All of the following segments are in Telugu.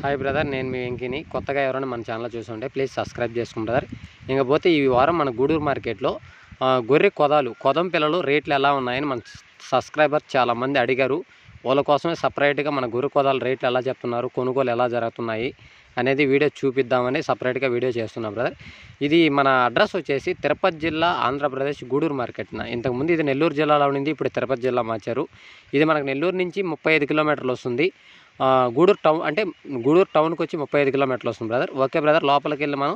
హాయ్ బ్రదర్ నేను మీ వెంకిని. కొత్తగా ఎవరైనా మన ఛానల్ చూసుంటే ప్లీజ్ సబ్స్క్రైబ్ చేసుకోండి బ్రదర్. ఇంకపోతే ఈ వారం మన గూడూరు మార్కెట్లో గొర్రె కొదాలు కొదం పిల్లలు రేట్లు ఎలా ఉన్నాయని మన సబ్స్క్రైబర్ చాలామంది అడిగారు. వాళ్ళ కోసమే సపరేట్గా మన గొర్రె కొదాలు రేట్లు ఎలా చెప్తున్నారు కొనుగోలు ఎలా జరుగుతున్నాయి అనేది వీడియో చూపిద్దామని సపరేట్గా వీడియో చేస్తున్నాం బ్రదర్. ఇది మన అడ్రస్ వచ్చేసి తిరుపతి జిల్లా ఆంధ్రప్రదేశ్ గూడూరు మార్కెట్న. ఇంతకుముందు ఇది నెల్లూరు జిల్లాలో ఉండింది ఇప్పుడు తిరుపతి జిల్లా మార్చారు. ఇది మనకు నెల్లూరు నుంచి ముప్పై ఐదు కిలోమీటర్లు వస్తుంది. గూడూరు టౌన్ అంటే గూడూరు టౌన్కి వచ్చి ముప్పై ఐదు కిలోమీటర్లు వస్తుంది బ్రదర్. Okay brother. లోపలికి వెళ్ళి మనం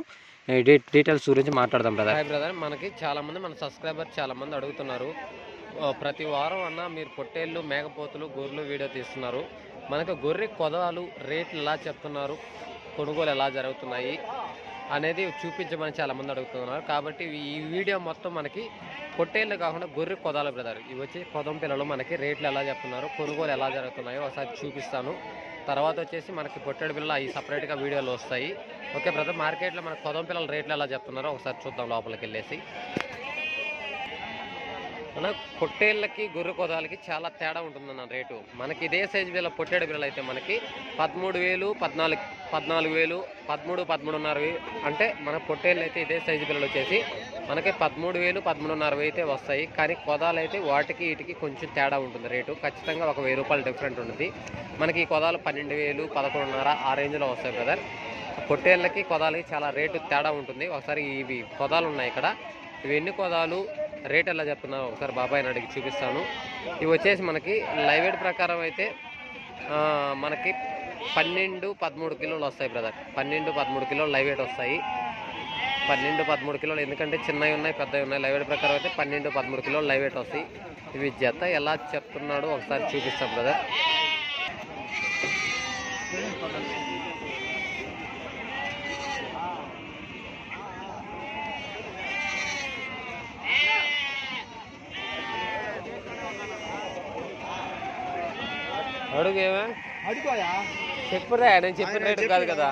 డీ డీటెయిల్స్ గురించి మాట్లాడదాం బ్రదర్. బ్రదర్. మనకి చాలామంది మన సబ్స్క్రైబర్ చాలామంది అడుగుతున్నారు. ప్రతి వారం అన్న మీరు పొట్టేళ్ళు మేకపోతులు గొర్రెలు వీడియో తీస్తున్నారు. మనకు గొర్రె కొదవాలు రేట్లు ఎలా చెప్తున్నారు? కొనుగోలు ఎలా జరుగుతున్నాయి? అనేది చూపించమని చాలామంది అడుగుతున్నారు. కాబట్టి ఈ వీడియో మొత్తం మనకి పొట్టేళ్ళు కాకుండా గొర్రె కొదాలు బ్రదర్. ఇవి వచ్చి కొదం పిల్లలు మనకి రేట్లు ఎలా చెప్తున్నారు కొనుగోలు ఎలా జరుగుతున్నాయో ఒకసారి చూపిస్తాను. తర్వాత వచ్చేసి మనకి పొట్టేడు పిల్లలు అవి సపరేట్గా వీడియోలు వస్తాయి. ఓకే బ్రదర్ మార్కెట్లో మనకు కొదం పిల్లల రేట్లు ఎలా చెప్తున్నారో ఒకసారి చూద్దాం లోపలికి వెళ్ళేసి. మన పొట్టేళ్ళకి గొర్రె కొదాలకి చాలా తేడా ఉంటుందన్న రేటు. మనకి ఇదే సైజు వేల పొట్టేడు పిల్లలు అయితే మనకి పదమూడు వేలు పద్నాలుగు పద్నాలుగు వేలు పదమూడు పదమూడున్నర వేలు అంటే మన పొట్టేళ్ళు అయితే ఇదే సైజు పిల్లలు వచ్చేసి మనకి పదమూడు వేలు పదమూడున్నర వేలు అయితే వస్తాయి. కానీ కొదాలు అయితే వాటికి వీటికి కొంచెం తేడా ఉంటుంది రేటు. ఖచ్చితంగా ఒక వెయ్యి రూపాయలు డిఫరెంట్ ఉంటుంది. మనకి ఈ కొదాలు పన్నెండు వేలు పదకొండున్నర ఆ రేంజ్లో వస్తాయి బ్రదర్ పొట్టేళ్ళకి కొదాలకి చాలా రేటు తేడా ఉంటుంది. ఒకసారి ఇవి కొదాలు ఉన్నాయి ఇక్కడ. ఇవి ఎన్ని కొదాలు రేట్ ఎలా చెప్తున్నావు? ఒకసారి బాబాయ్ని అడిగి చూపిస్తాను. ఇవి వచ్చేసి మనకి లైవ్ వెయిట్ ప్రకారం అయితే మనకి పన్నెండు పదమూడు కిలోలు వస్తాయి బ్రదర్. పన్నెండు పదమూడు కిలోలు లైవ్ వెయిట్ వస్తాయి. పన్నెండు పదమూడు కిలోలు ఎందుకంటే చిన్నవి ఉన్నాయి పెద్దవి ఉన్నాయి. లైవ్ వెయిట్ ప్రకారం అయితే పన్నెండు పదమూడు కిలోలు లైవ్ ఎయిట్ వస్తాయి. ఇవి జత ఎలా చెప్తున్నాడో ఒకసారి చూపిస్తాం బ్రదర్. అడుగు ఏమే అడుకోయా చెప్పురా నేను చెప్పిన రేటు కాదు కదా.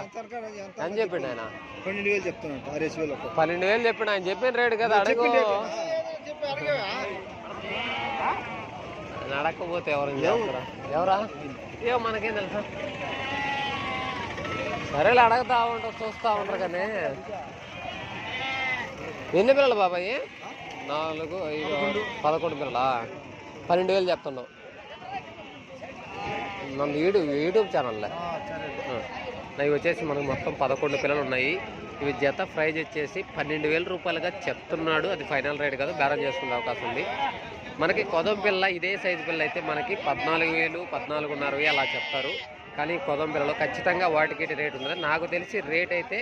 అని చెప్పిండు ఆయన. పన్నెండు వేలు పన్నెండు వేలు చెప్పిండు ఆయన చెప్పిన రేటు కదా అడుగు. అడగకపోతే ఎవరు ఎవరా? ఏమో మనకేం తెలుసా? సరేలే అడగతా ఉంటారు చూస్తా ఉంటారు కానీ. ఎన్ని పిల్లలు బాబాయ్? నాలుగు ఐదు పదకొండు పిల్లలా? పన్నెండు వేలు చెప్తున్నావు. మన యూట్యూబ్ యూట్యూబ్ ఛానల్లే? ఇవి వచ్చేసి మనకు మొత్తం పదకొండు పిల్లలు ఉన్నాయి. ఇవి జత ప్రైజ్ వచ్చేసి పన్నెండు వేల రూపాయలుగా చెప్తున్నాడు. అది ఫైనల్ రేట్ కాదు బేరం చేసుకునే అవకాశం ఉంది. మనకి కొదం పిల్ల ఇదే సైజు పిల్ల అయితే మనకి పద్నాలుగు వేలు పద్నాలుగున్నర వేలు అలా చెప్తారు. కానీ కొదం పిల్లలు ఖచ్చితంగా వాటికి రేట్ ఉంది నాకు తెలిసి రేట్ అయితే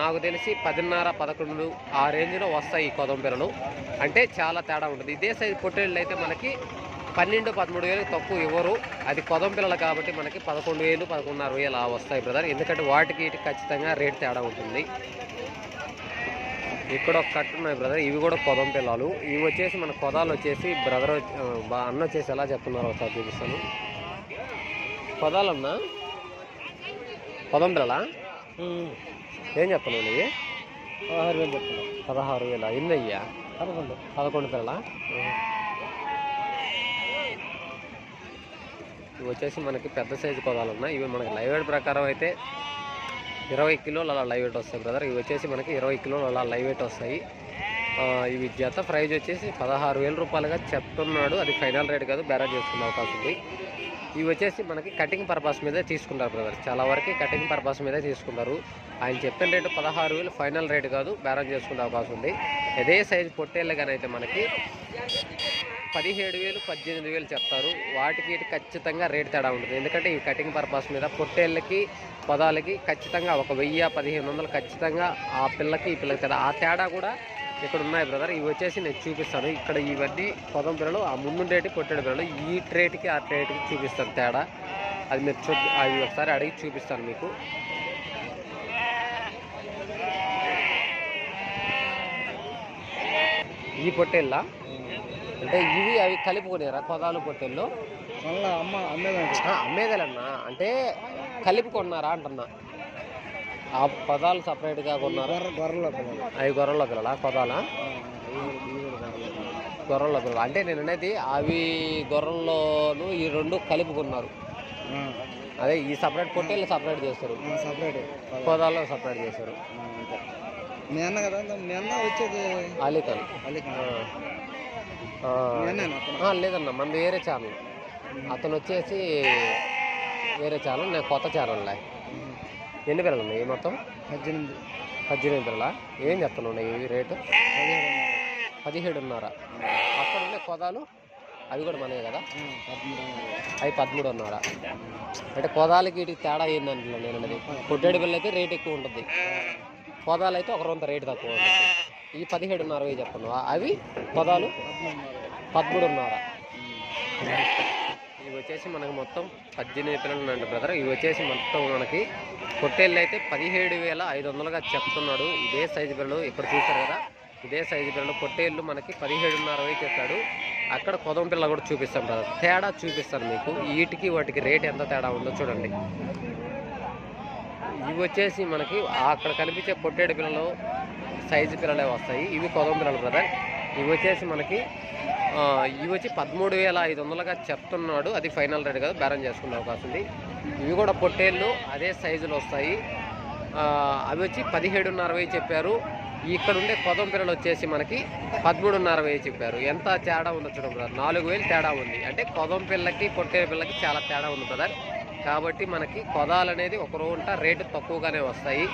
నాకు తెలిసి పదిన్నర పదకొండు ఆ రేంజ్లో వస్తాయి ఈ కొదం పిల్లలు. అంటే చాలా తేడా ఉంటుంది. ఇదే సైజు పొట్టేళ్ళు అయితే మనకి పన్నెండు పదమూడు వేలు తక్కువ ఇవ్వరు. అది కొదం పిల్లలు కాబట్టి మనకి పదకొండు వేలు పదకొండున్నర వేలు అలా వస్తాయి బ్రదర్. ఎందుకంటే వాటికి వీటికి ఖచ్చితంగా రేట్ తేడా ఉంటుంది. ఇక్కడ ఒక కట్టు ఉన్నాయి బ్రదర్. ఇవి కూడా కొదం పిల్లలు. ఇవి వచ్చేసి మన కొదాలు వచ్చేసి బ్రదర్ అన్న వచ్చేసి ఎలా చెప్తున్నారు ఒకసారి చూపిస్తాను. కొదాలన్నా? కొదం పిల్లలా? ఏం చెప్తున్నావు ఇవి పదహారు వేలు చెప్తున్నాడు పదహారు వేల? ఎన్ని అయ్యా? పదకొండు. పదకొండు పిల్లల? ఇవి వచ్చేసి మనకి పెద్ద సైజు కొదాలు ఉన్నాయి. ఇవి మనకి లైవ్ వెయిట్ ప్రకారం అయితే ఇరవై కిలోలు అలా లైవ్ వెయిట్ వస్తాయి బ్రదర్. ఇవి వచ్చేసి మనకి ఇరవై కిలోలు అలా లైవ్ వెయిట్ వస్తాయి. ఇవి జత ప్రైజ్ వచ్చేసి పదహారు వేల రూపాయలుగా చెప్తున్నాడు. అది ఫైనల్ రేట్ కాదు బేరా చేసుకునే అవకాశం ఉంది. ఇవి వచ్చేసి మనకి కటింగ్ పర్పస్ మీదే తీసుకుంటారు బ్రదర్. చాలా వరకు కటింగ్ పర్పస్ మీదే తీసుకుంటారు. ఆయన చెప్పిన రేటు పదహారు వేలు ఫైనల్ రేట్ కాదు బేరం చేసుకునే అవకాశం ఉంది. ఇదే సైజు పొట్టేళ్ళు కానీ అయితే మనకి పదిహేడు వేలు పద్దెనిమిది వేలు చెప్తారు. వాటికి ఖచ్చితంగా రేట్ తేడా ఉంటుంది. ఎందుకంటే ఈ కటింగ్ పర్పస్ మీద పొట్టేళ్ళకి పదాలకి ఖచ్చితంగా ఒక వెయ్యి పదిహేను వందలు ఖచ్చితంగా ఆ పిల్లకి ఈ పిల్లకి తేడా. ఆ తేడా కూడా ఇక్కడ ఉన్నాయి బ్రదర్. ఇవి వచ్చేసి నేను చూపిస్తాను. ఇక్కడ ఇవన్నీ పొదం పిల్లలు ఆ ముందుండేటి పొట్టేడు పిల్లలు. ఈ ట్రేట్కి ఆ ట్రేట్కి చూపిస్తాను తేడా. అది మీరు చూ అవి ఒకసారి అడిగి చూపిస్తాను మీకు. ఈ పొట్టేళ్ళ అంటే ఇవి అవి కలుపుకునేరా? కొదాలు పొట్టేళ్ళు? మళ్ళా అమ్మ అమ్మేదంటే. అమ్మేదేలన్నా. అంటే కలుపుకున్నారా అంటున్నా. ఆ పదాలు సపరేట్గా కొన్నారా? గొర్రె గొర్రెల పిల్లలు అవి గొర్రెల పిల్లలా కూడా గొర్రెల పిల్లలు. అంటే నేను అనేది అవి గొర్రెల్లోను ఈ రెండు కలుపుకున్నారు. అదే ఈ సపరేట్ పొట్టేళ్ళు సపరేట్ చేస్తారు. సపరేట్. కోదాల్లో సపరేట్ చేస్తారు. మీ అన్న కదా? మీ అన్న వచ్చేది ఆ, లేదన్న మనది వేరే ఛానల్. అతను వచ్చేసి వేరే ఛానల్ నేను కొత్త ఛానల్లే. ఎన్ని పిల్లలు ఉన్నాయి మొత్తం? పద్దెనిమిది. పద్దెనిమిది పిల్లల ఏం చెప్తున్నాయి ఇవి రేటు? పదిహేడు పదిహేడున్నర. అక్కడ ఉండే కొదాలు అవి కూడా మనమే కదా? అవి పదమూడున్నర. అంటే కొదాలకి వీటికి తేడా ఏందంటున్నా నేను అనేది పొట్టేడు పిల్ల అయితే రేట్ ఎక్కువ ఉంటుంది. కొదాలు అయితే ఒక రొంత రేటు తక్కువ ఉంటుంది. ఈ పదిహేడున్నర వేయి చెప్పను అవి పదాలు? పదమూడున్నర. ఇవి వచ్చేసి మనకి మొత్తం పద్దెనిమిది పిల్లలు ఉన్నాయండి బ్రదర్ ఇవి వచ్చేసి మొత్తం మనకి పొట్టేళ్ళు అయితే పదిహేడు వేల ఐదు వందలుగా చెప్తున్నాడు. ఇదే సైజు పిల్లలు ఇక్కడ చూశారు కదా. ఇదే సైజు పిల్లలు పొట్టేళ్ళు మనకి పదిహేడున్నర వేలు చెప్పాడు. అక్కడ కొదం పిల్ల కూడా చూపిస్తాం బ్రదర్ తేడా చూపిస్తాను మీకు. వీటికి వాటికి రేట్ ఎంత తేడా ఉందో చూడండి. ఇవి వచ్చేసి మనకి అక్కడ కనిపించే పొట్టేడు పిల్లలు సైజు పిల్లలే వస్తాయి. ఇవి కొదం పిల్లలు బ్రదర్. ఇవి వచ్చేసి మనకి ఇవి వచ్చి పదమూడు వేల ఐదు వందలుగా చెప్తున్నాడు. అది ఫైనల్ రేట్ కదా బేరం చేసుకునే అవకాశం ఉంది. ఇవి కూడా పొట్టేళ్ళు అదే సైజులు వస్తాయి. అవి వచ్చి పదిహేడున్నర వెయ్యి చెప్పారు. ఇక్కడ ఉండే కొదం పిల్లలు వచ్చేసి మనకి పదమూడున్నర వెయ్యి చెప్పారు. ఎంత తేడా ఉందో చూడండి బ్రదర్. నాలుగు వేలు తేడా ఉంది. అంటే కొదం పిల్లకి పొట్టే పిల్లకి చాలా తేడా ఉంది బ్రదర్. కాబట్టి మనకి కొదాలు అనేది ఒక రోజంట రేటు తక్కువగానే వస్తాయి.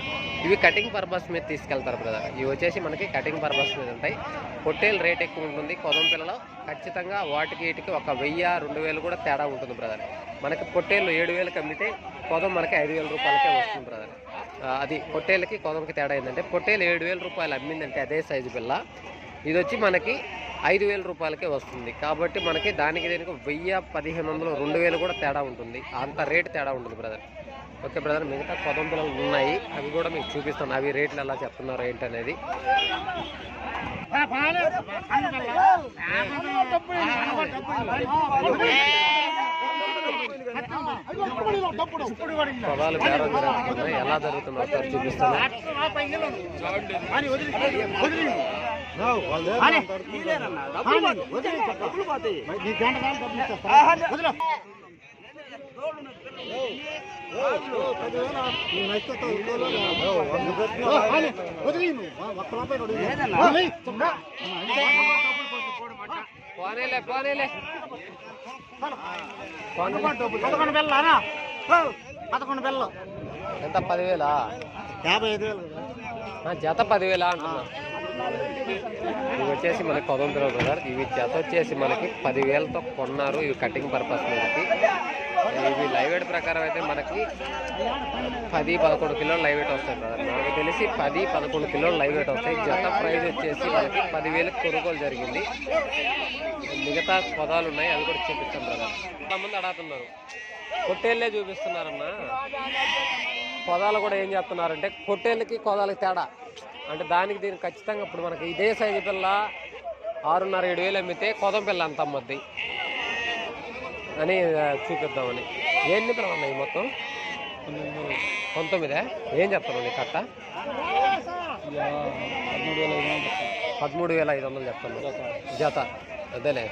ఇవి కటింగ్ పర్పస్ మీద తీసుకెళ్తారు బ్రదర్ ఇవి వచ్చేసి మనకి కటింగ్ పర్పస్ మీద ఉంటాయి. పొట్టేలు రేట్ ఎక్కువ ఉంటుంది. కొదం పిల్లలు ఖచ్చితంగా వాటికి వీటికి ఒక వెయ్యి రెండు వేలు కూడా తేడా ఉంటుంది బ్రదర్ మనకి పొట్టేళ్ళు ఏడు వేలకు అమ్మితే కొదం మనకి ఐదు వేల రూపాయలకే వస్తుంది బ్రదర్ అది పొట్టేళ్ళకి కొదంకి తేడా ఏంటంటే పొట్టేలు ఏడు వేల రూపాయలు అమ్మిందంటే అదే సైజు పిల్ల. ఇది వచ్చి మనకి ఐదు వేల రూపాయలకే వస్తుంది. కాబట్టి మనకి దానికి దీనికి వెయ్యి పదిహేను వందలు రెండు వేలు కూడా తేడా ఉంటుంది. అంత రేటు తేడా ఉంటుంది బ్రదర్. ఓకే బ్రదర్ మిగతా కొదం ఉన్నాయి. అవి కూడా మీకు చూపిస్తాను. అవి రేట్లు ఎలా చెప్తున్నారు ఏంటనేది. పొలాలు బేరం జరుగుతున్నాయి. ఎలా జరుగుతుందో చూపిస్తాను. పోనీలే పోనీలే పదకొండు పిల్లలు పదకొండు పిల్లలు ఎంత పదివేలా? యాభై ఐదు వేలు జత పదివేలా అంటున్నా. ఇవి వచ్చేసి మనకి కొదం పిల్లలు బ్రదర్. ఇవి జత వచ్చేసి మనకి పదివేలతో కొన్నారు ఇవి కటింగ్ పర్పస్ మీదకి. ఇవి లైవ్ వెయిట్ ప్రకారం అయితే మనకి పది పదకొండు కిలోలు లైవ్ వెయిట్ వస్తాయి బ్రదర్. నాకు తెలిసి పది పదకొండు కిలోలు లైవ్ వెయిట్ వస్తాయి. జత ప్రైజ్ వచ్చేసి మనకి పదివేలకు కొనుగోలు జరిగింది. మిగతా పదాలు ఉన్నాయి అవి కూడా చూపిస్తాం బ్రదర్. కొంతమంది అడుగుతున్నారు. కొట్టేళ్ళే చూపిస్తున్నారన్నా. పొదాలు కూడా ఏం చేస్తున్నారంటే పొట్టేళ్ళకి కొదాలకి తేడా. అంటే దానికి దీనికి ఖచ్చితంగా ఇప్పుడు మనకి ఇదే సైజు పిల్ల ఆరున్నర ఏడు వేలు అమ్మితే కొదం పిల్ల అంత అమ్మద్ది? అని చూపిద్దామని. ఎన్ని పిల్లలు ఉన్నాయి మొత్తం? పంతొమ్మిదే? ఏం చెప్తాను నీ కట్ట పదమూడు వేల ఐదు వందలు చెప్తాను జత. అదేలే.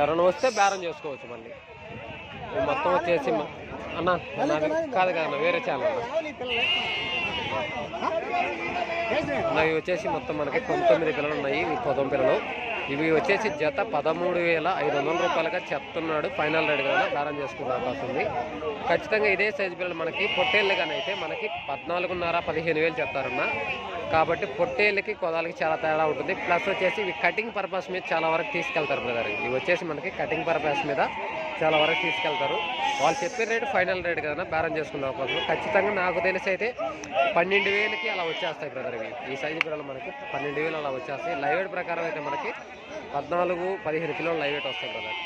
ఎవరైనా వస్తే బేరం చేసుకోవచ్చు మళ్ళీ. మొత్తం వచ్చేసి అన్న కాదు కాదన్న వేరే ఛానల్ అన్న. ఇవి వచ్చేసి మొత్తం మనకి పంతొమ్మిది పిల్లలు ఉన్నాయి ఈ పదం పిల్లలు. ఇవి వచ్చేసి జత పదమూడు వేల ఐదు వందల రూపాయలుగా చెప్తున్నాడు ఫైనల్ రేట్ కదా దారం చేసుకునే అవకాశం ఉంది. ఖచ్చితంగా ఇదే సైజు పిల్లలు మనకి పొట్టేళ్ళు కానీ అయితే మనకి పద్నాలుగున్నర పదిహేను వేలు చెప్తారన్న. కాబట్టి పొట్టేళ్ళకి కొదాలకి చాలా తేడా ఉంటుంది. ప్లస్ వచ్చేసి ఇవి కటింగ్ పర్పస్ మీద చాలా వరకు తీసుకెళ్తారు బ్రదర్. ఇవి వచ్చేసి మనకి కటింగ్ పర్పస్ మీద చాలా వరకు తీసుకెళ్తారు. వాళ్ళు చెప్పిన రేటు ఫైనల్ రేట్ కదా బేరం చేసుకున్న అవకాశం ఖచ్చితంగా నాకు తెలిసి అయితే పన్నెండు వేలకి అలా వచ్చేస్తాయి బ్రదర్ ఇవి. ఈ సైజు పిల్లలు మనకి పన్నెండు వేలు అలా వచ్చేస్తాయి. లైవ్ వెయిట్ ప్రకారం అయితే మనకి పద్నాలుగు పదిహేను కిలోలు లైవ్ వెయిట్ వస్తాయి బ్రదర్.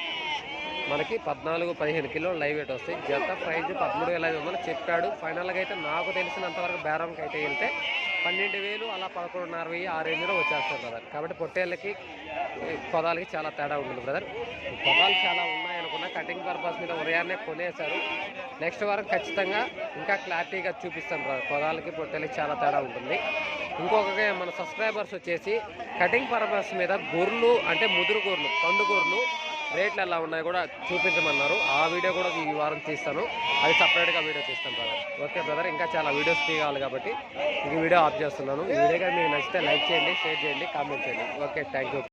మనకి పద్నాలుగు పదిహేను కిలోలు లైవ్ వెయిట్ వస్తాయి. జత ప్రైజ్ పదమూడు వేల ఐదు వందలు చెప్పాడు. ఫైనల్గా అయితే నాకు తెలిసినంతవరకు బేరంకి అయితే వెళ్తే పన్నెండు వేలు అలా పదకొండున్నర వెయ్యి ఆ రేంజ్లో వచ్చేస్తాయి బ్రదర్. కాబట్టి పొట్టేళ్ళకి పొదాలకి చాలా తేడా ఉంటుంది బ్రదర్. పొదాలు చాలా ఉన్నాయి. అనుకున్నా కటింగ్ పర్పస్ మీద ఉదయాన్నే కొనేశారు. నెక్స్ట్ వారం ఖచ్చితంగా ఇంకా క్లారిటీగా చూపిస్తాను పొదాలకి పొట్టేళ్ళకి చాలా తేడా ఉంటుంది. ఇంకొక మన సబ్స్క్రైబర్స్ వచ్చేసి కటింగ్ పర్పస్ మీద గొర్రెలు అంటే ముదురు గొర్రెలు పండు గొర్రెలు రేట్లు ఎలా ఉన్నాయో కూడా చూపించమన్నారు. ఆ వీడియో కూడా ఈ వారం తీస్తాను. అది సపరేట్గా వీడియో తీస్తాను బ్రదర్ ఓకే బ్రదర్ ఇంకా చాలా వీడియోస్ తీయాలి కాబట్టి ఈ వీడియో ఆఫ్ చేస్తున్నాను. ఈ వీడియో మీకు నచ్చితే లైక్ చేయండి షేర్ చేయండి కామెంట్ చేయండి. Okay thank you.